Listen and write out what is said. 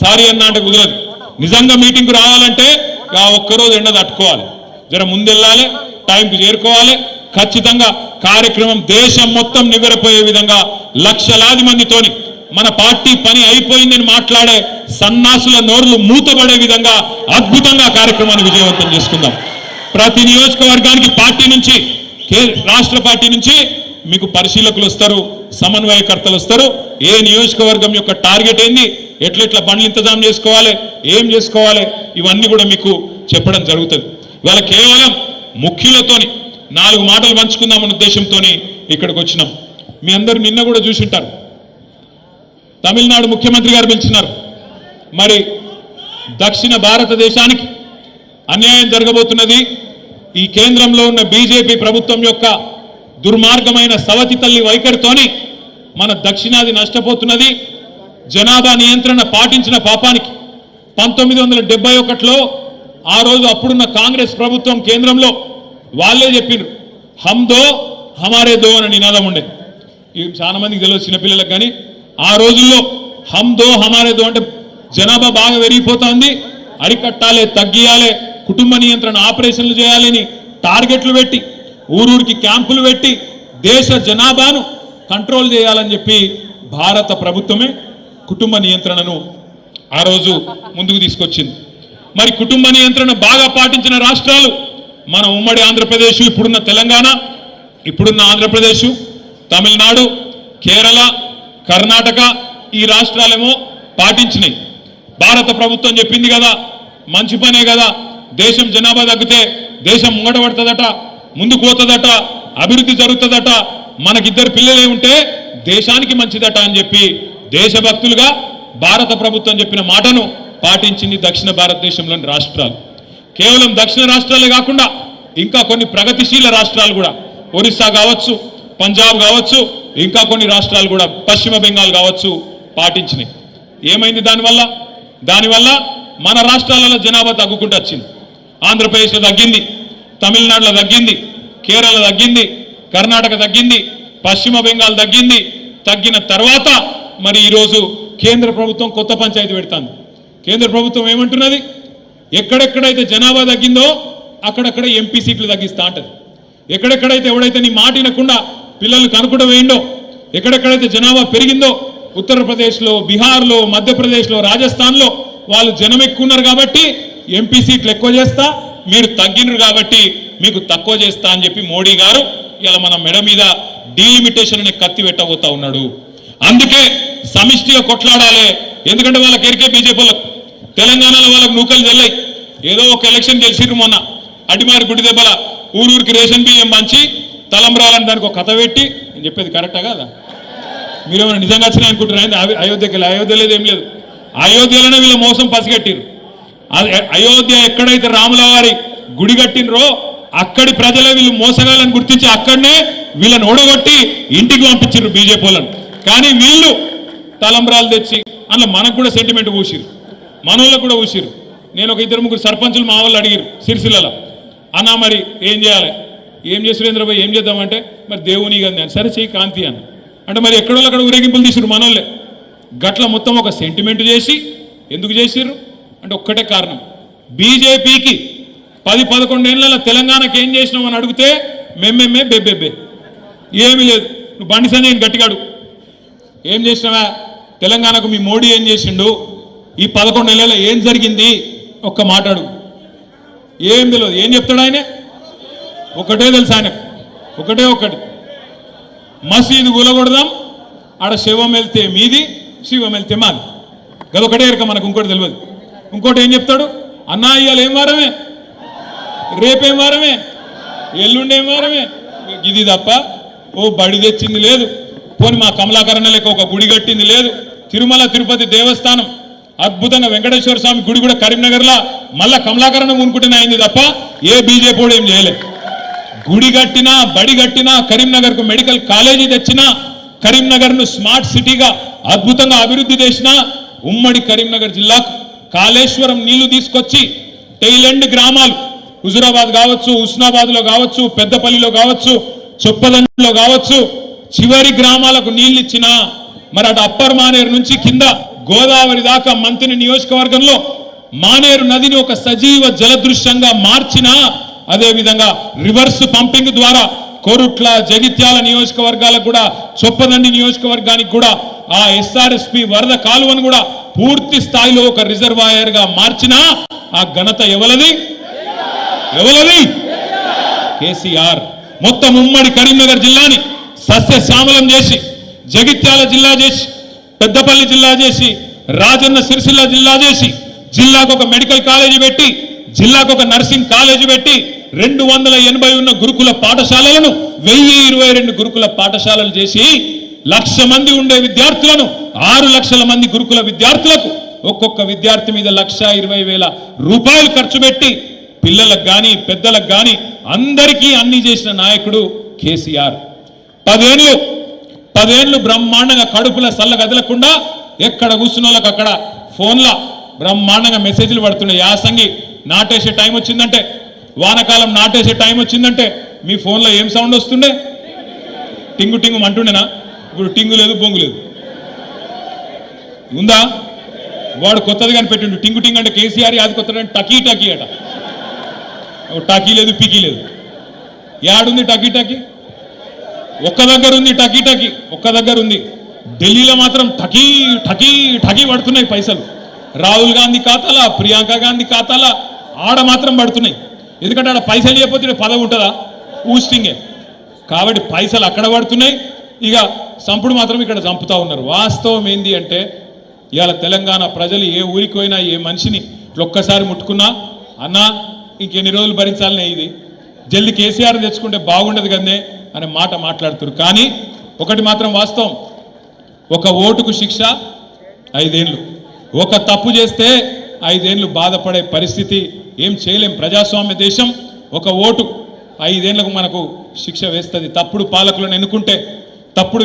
Sorry అన్న అంటే కుదరదు. నిజంగా మీటింగ్కు రావాలంటే ఆ ఒక్కరోజు ఎండ తట్టుకోవాలి. జర ముందెళ్ళాలి టైంకి చేరుకోవాలి. ఖచ్చితంగా కార్యక్రమం దేశం మొత్తం నివ్వెరపోయే విధంగా లక్షలాది మందితోని మన పార్టీ పని అయిపోయిందని మాట్లాడే సన్నాసుల నోర్లు మూతపడే విధంగా అద్భుతంగా కార్యక్రమాన్ని విజయవంతం చేసుకుందాం. ప్రతి నియోజకవర్గానికి పార్టీ నుంచి కే- రాష్ట్ర పార్టీ నుంచి మీకు పరిశీలకులు వస్తారు సమన్వయకర్తలు వస్తారు. ఏ నియోజకవర్గం యొక్క టార్గెట్ ఏంది? ఎట్లెట్లా బండ్లు ఇంతజాం చేసుకోవాలి? ఏం చేసుకోవాలి? ఇవన్నీ కూడా మీకు చెప్పడం జరుగుతుంది. ఇవాళ కేవలం ముఖ్యులతోని నాలుగు మాటలు పంచుకుందామన్న ఉద్దేశంతోని ఇక్కడికి వచ్చినాం. మీ అందరు నిన్న కూడా చూసింటారు. తమిళనాడు ముఖ్యమంత్రి గారు పిలిచినారు. మరి దక్షిణ భారతదేశానికి అన్యాయం జరగబోతున్నది ఈ కేంద్రంలో ఉన్న బీజేపీ ప్రభుత్వం యొక్క దుర్మార్గమైన సవతి తల్లి వైఖరితోని మన దక్షిణాది నష్టపోతున్నది. జనాభా నియంత్రణ పాటించిన పాపానికి పంతొమ్మిది వందల డెబ్బై ఒకటిలో ఆ రోజు అప్పుడున్న కాంగ్రెస్ ప్రభుత్వం కేంద్రంలో వాళ్ళే చెప్పిండ్రు హమ్ దో హమారే దో అనే నినాదం ఉండేది. ఇవి చాలా మందికి తెలియదు చిన్నపిల్లలకు కానీ. ఆ రోజుల్లో హమ్ దో హమారే దో అంటే జనాభా బాగా పెరిగిపోతుంది. అరికట్టాలి తగ్గియాలి కుటుంబ నియంత్రణ ఆపరేషన్లు చేయాలని టార్గెట్లు పెట్టి ఊరూరికి క్యాంపులు పెట్టి దేశ జనాభాను కంట్రోల్ చేయాలని చెప్పి భారత ప్రభుత్వమే కుటుంబ నియంత్రణను ఆ రోజు ముందుకు తీసుకొచ్చింది. మరి కుటుంబ నియంత్రణ బాగా పాటించిన రాష్ట్రాలు మన ఉమ్మడి ఆంధ్రప్రదేశ్ ఇప్పుడున్న తెలంగాణ ఇప్పుడున్న ఆంధ్రప్రదేశ్ తమిళనాడు కేరళ కర్ణాటక ఈ రాష్ట్రాలేమో పాటించినాయి. భారత ప్రభుత్వం చెప్పింది కదా మంచి పనే కదా దేశం జనాభా తగ్గితే దేశం ముంగట పడుతుందట ముందుకు పోతుందట అభివృద్ధి జరుగుతుందట మనకిద్దరు పిల్లలే ఉంటే దేశానికి మంచిదట అని చెప్పి దేశభక్తులుగా భారత ప్రభుత్వం చెప్పిన మాటను పాటించింది దక్షిణ భారతదేశంలోని రాష్ట్రాలు. కేవలం దక్షిణ రాష్ట్రాలే కాకుండా ఇంకా కొన్ని ప్రగతిశీల రాష్ట్రాలు కూడా ఒరిస్సా కావచ్చు పంజాబ్ కావచ్చు ఇంకా కొన్ని రాష్ట్రాలు కూడా పశ్చిమ బెంగాల్ కావచ్చు పాటించినాయి. ఏమైంది దానివల్ల? దానివల్ల మన రాష్ట్రాలలో జనాభా తగ్గుకుంటూ వచ్చింది. ఆంధ్రప్రదేశ్లో తగ్గింది. తమిళనాడులో తగ్గింది కేరళ తగ్గింది కర్ణాటక తగ్గింది పశ్చిమ బెంగాల్ తగ్గింది. తగ్గిన తర్వాత మరి ఈరోజు కేంద్ర ప్రభుత్వం కొత్త పంచాయతీ పెడుతుంది. కేంద్ర ప్రభుత్వం ఏమంటున్నది? ఎక్కడెక్కడైతే జనాభా తగ్గిందో అక్కడక్కడ ఎంపీ సీట్లు తగ్గిస్తా అంటది. ఎక్కడెక్కడైతే ఎవడైతే నీ మాట వినకుండా పిల్లలు కనుకుండా వేయండో ఎక్కడెక్కడైతే జనాభా పెరిగిందో ఉత్తరప్రదేశ్లో బీహార్లో మధ్యప్రదేశ్లో రాజస్థాన్లో వాళ్ళు జనం ఎక్కువ ఉన్నారు కాబట్టి ఎంపీ సీట్లు ఎక్కువ చేస్తా మీరు తగ్గినరు కాబట్టి మీకు తక్కువ చేస్తా అని చెప్పి మోడీ గారు ఇలా మన మెడ మీద డీలిమిటేషన్ అనే కత్తి పెట్టబోతా ఉన్నాడు. అందుకే సమిష్టిగా కొట్లాడాలి. ఎందుకంటే వాళ్ళకి ఎరికే బీజేపీ వాళ్ళకు తెలంగాణలో వాళ్ళకి నూకలు తెల్లాయి. ఏదో ఒక ఎలక్షన్ గెలిచిర్రు మొన్న. అడిమారి గుడి దెబ్బల ఊరూరికి రేషన్ బియ్యం మంచి తలంబ్రాలని దానికి ఒక కథ పెట్టి నేను చెప్పేది కరెక్టా కదా? మీరేమైనా నిజంగా వచ్చినా అనుకుంటున్నారు అవి- అయోధ్యకి వెళ్ళి అయోధ్య లేదు ఏం లేదు. అయోధ్యలోనే వీళ్ళ మోసం పసిగట్టిరు అయోధ్య ఎక్కడైతే రాముల వారి గుడి కట్టినరో అక్కడి ప్రజలే వీళ్ళు మోసగాళ్ళని గుర్తించి అక్కడనే వీళ్ళని ఓడగొట్టి ఇంటికి పంపించారు బీజేపీ వాళ్ళని. కానీ వీళ్ళు తలంబ్రాలు తెచ్చి అందులో మనకు కూడా సెంటిమెంట్ పూసిరు మనోళ్ళకు కూడా పూసిరు నేను ఒక ఇద్దరు ముగ్గురు సర్పంచులు మా వాళ్ళు అడిగిరు సిరిసిల్లలో అన్నా మరి ఏం చేయాలి? ఏం చేసి సురేంద్రబాబు ఏం చేద్దామంటే మరి దేవుని గంది అని. సరే చెయ్యి కాంతి అని అంటే మరి ఎక్కడోళ్ళు అక్కడ ఊరేగింపులు తీసిరు మనోళ్ళే. గట్ల మొత్తం ఒక సెంటిమెంట్ చేసి ఎందుకు చేసిర్రు? అంటే ఒక్కటే కారణం. బీజేపీకి పది పదకొండేళ్ళ తెలంగాణకి ఏం చేసినావు అని అడిగితే మెమ్మెమ్మే బెబ్బెబ్బే ఏమీ లేదు. నువ్వు బండి సంజయ్ గట్టిగాడు ఏం చేసినావా? తెలంగాణకు మీ మోడీ ఏం చేసిండు? ఈ పదకొండు నెలల ఏం జరిగింది? ఒక్క మాట్లాడు ఏం తెలియదు. ఏం చెప్తాడు ఆయన? ఒకటే తెలుసు ఆయన ఒకటే ఒకటి. మసీదు కూలగొడదాం ఆడ శివం వెళ్తే మీది శివం వెళ్తే మాది. గదొకటే ఇరక మనకు ఇంకోటి తెలియదు. ఇంకోటి ఏం చెప్తాడు? అన్నా ఇవాళ ఏం వారమే? రేపేం వారమే? ఎల్లుండేం వారమే? ఇది తప్ప ఓ బడి తెచ్చింది లేదు. పోని మా కమలాకరణ లెక్క ఒక గుడి కట్టింది లేదు. తిరుమల తిరుపతి దేవస్థానం. అద్భుతంగా వెంకటేశ్వర స్వామి గుడి కూడా కరీంనగర్లో. మళ్ళా కమలాకరణ మునుకుంటేనే అయింది తప్ప ఏ బీజేపీ ఏం చేయలేదు గుడి కట్టినా బడి కట్టినా కరీంనగర్కు మెడికల్ కాలేజీ తెచ్చినా కరీంనగర్ను స్మార్ట్ సిటీగా అద్భుతంగా అభివృద్ధి చేసిన ఉమ్మడి కరీంనగర్ జిల్లాకు కాళేశ్వరం నీళ్ళు తీసుకొచ్చి టైలెండ్ గ్రామాలు. హుజురాబాద్ కావచ్చు హుస్నాబాద్లో కావచ్చు పెద్దపల్లిలో కావచ్చు చొప్పదండలో కావచ్చు చివరి గ్రామాలకు నీళ్ళు ఇచ్చిన మరి అటు అప్పర్ మానేరు నుంచి కింద గోదావరి దాకా మంత్రి నియోజకవర్గంలో మానేరు నదిని ఒక సజీవ జలదృశ్యంగా మార్చిన అదేవిధంగా రివర్స్ పంపింగ్ ద్వారా కోరుట్ల జగిత్యాల నియోజకవర్గాలకు కూడా చొప్పదండి నియోజకవర్గానికి కూడా ఆ ఎస్ఆర్ఎస్పి వరద కాలువను కూడా పూర్తి స్థాయిలో ఒక రిజర్వాయర్గా మార్చిన ఆ ఘనత ఎవలది ఎవలది కేసీఆర్. మొత్తం ఉమ్మడి కరీంనగర్ జిల్లాని సస్యశ్యామలం చేసి జగిత్యాల జిల్లా చేసి పెద్దపల్లి జిల్లా చేసి రాజన్న సిరిసిల్ల జిల్లా చేసి జిల్లాకు ఒక మెడికల్ కాలేజీ పెట్టి జిల్లాకు ఒక నర్సింగ్ కాలేజీ పెట్టి రెండు వందల ఎనభై ఉన్న గురుకుల పాఠశాలలను వెయ్యి ఇరవై రెండు గురుకుల పాఠశాలలు చేసి లక్ష మంది ఉండే విద్యార్థులను ఆరు లక్షల మంది గురుకుల విద్యార్థులకు ఒక్కొక్క విద్యార్థి మీద లక్ష ఇరవై వేల రూపాయలు ఖర్చు పెట్టి పిల్లలకు కానీ పెద్దలకు కానీ అందరికీ అన్ని చేసిన నాయకుడు కేసీఆర్. పదేళ్ళు పదేళ్ళు బ్రహ్మాండంగా కడుపుల సల్ల కదలకుండా ఎక్కడ కూర్చున్నోళ్ళకి అక్కడ ఫోన్ల బ్రహ్మాండంగా మెసేజ్లు పడుతున్నాయి. యాసంగి నాటేసే టైం వచ్చిందంటే వానకాలం నాటేసే టైం వచ్చిందంటే మీ ఫోన్లో ఏం సౌండ్ వస్తుండే? టింగు టింగు అంటుండేనా ఇప్పుడు టింగు లేదు బొంగు లేదు. ఉందా? వాడు కొత్తది కనిపెట్టిండు. టింగు టింగ్ అంటే కేసీఆర్ అది కొత్త టకీ టకీ అట. టకీ లేదు పికీ లేదు. యాడుంది టకీ టకీ? ఒక్క దగ్గర ఉంది టకీ టకీ ఒక్క దగ్గర ఉంది. ఢిల్లీలో మాత్రం టకీ టకీ టకీ పడుతున్నాయి పైసలు. రాహుల్ గాంధీ ఖాతాలా ప్రియాంక గాంధీ ఖాతాలా ఆడ మాత్రం పడుతున్నాయి. ఎందుకంటే ఆడ పైసలు చేయకపోతే పదవి ఉంటుందా? ఊస్టింగే కాబట్టి పైసలు అక్కడ పడుతున్నాయి. ఇక సంపుడు మాత్రం ఇక్కడ చంపుతా ఉన్నారు. వాస్తవం ఏంది అంటే ఇవాళ తెలంగాణ ప్రజలు ఏ ఊరికి పోయినా ఏ మనిషిని ఒక్కసారి ముట్టుకున్నా అన్నా ఇంకెన్ని రోజులు భరించాలనే ఇది? జల్ది కేసీఆర్ తెచ్చుకుంటే బాగుండదు కదనే అనే మాట మాట్లాడుతున్నారు. కానీ ఒకటి మాత్రం వాస్తవం. ఒక ఓటుకు శిక్ష ఐదేండ్లు ఒక తప్పు చేస్తే ఐదేండ్లు బాధపడే పరిస్థితి ఏం చేయలేం. ప్రజాస్వామ్య దేశం ఒక ఓటు. ఐదేళ్ళకు మనకు శిక్ష వేస్తుంది. తప్పుడు పాలకులను ఎన్నుకుంటే తప్పుడు